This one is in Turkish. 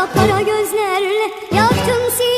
kapkara gözlerle yaktın seni.